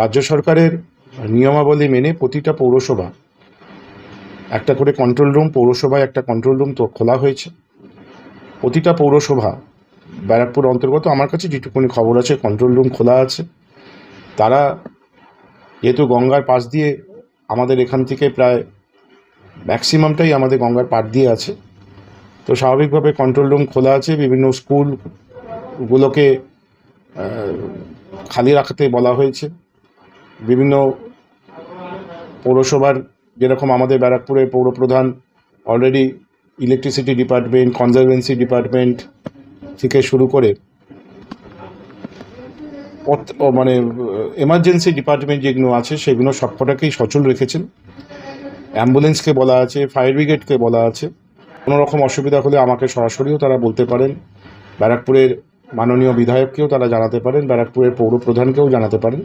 রাজ্য সরকারের নিয়মাবলী মেনে প্রতিটা পৌরসভা, একটা করে কন্ট্রোল রুম পৌরসভায় একটা কন্ট্রোল রুম তো খোলা হয়েছে। প্রতিটা পৌরসভা ব্যারাকপুর অন্তর্গত, আমার কাছে যেটুকুনি খবর আছে কন্ট্রোল রুম খোলা আছে। তারা যেহেতু গঙ্গার পাশ দিয়ে আমাদের এখান থেকে প্রায় ম্যাক্সিমামটাই আমাদের গঙ্গার পাড় দিয়ে আছে। তো স্বাভাবিকভাবে কন্ট্রোল রুম খোলা আছে, বিভিন্ন স্কুলগুলোকে খালি রাখতে বলা হয়েছে। বিভিন্ন পৌরসভার যেরকম আমাদের ব্যারাকপুরের পৌরপ্রধান already electricity department conservancy department থেকে শুরু করে মানে এমার্জেন্সি ডিপার্টমেন্ট যেগুলো আছে সেগুলো সবকটাকেই সচল রেখেছেন। অ্যাম্বুলেন্সকে বলা আছে ফায়ার ব্রিগেডকে বলা আছে। কোনো রকম অসুবিধা হলে আমাকে সরাসরিও তারা বলতে পারেন। ব্যারাকপুরের মাননীয় বিধায়ককেও তারা জানাতে পারেন, ব্যারাকপুরের পৌর প্রধানকেও জানাতে পারেন।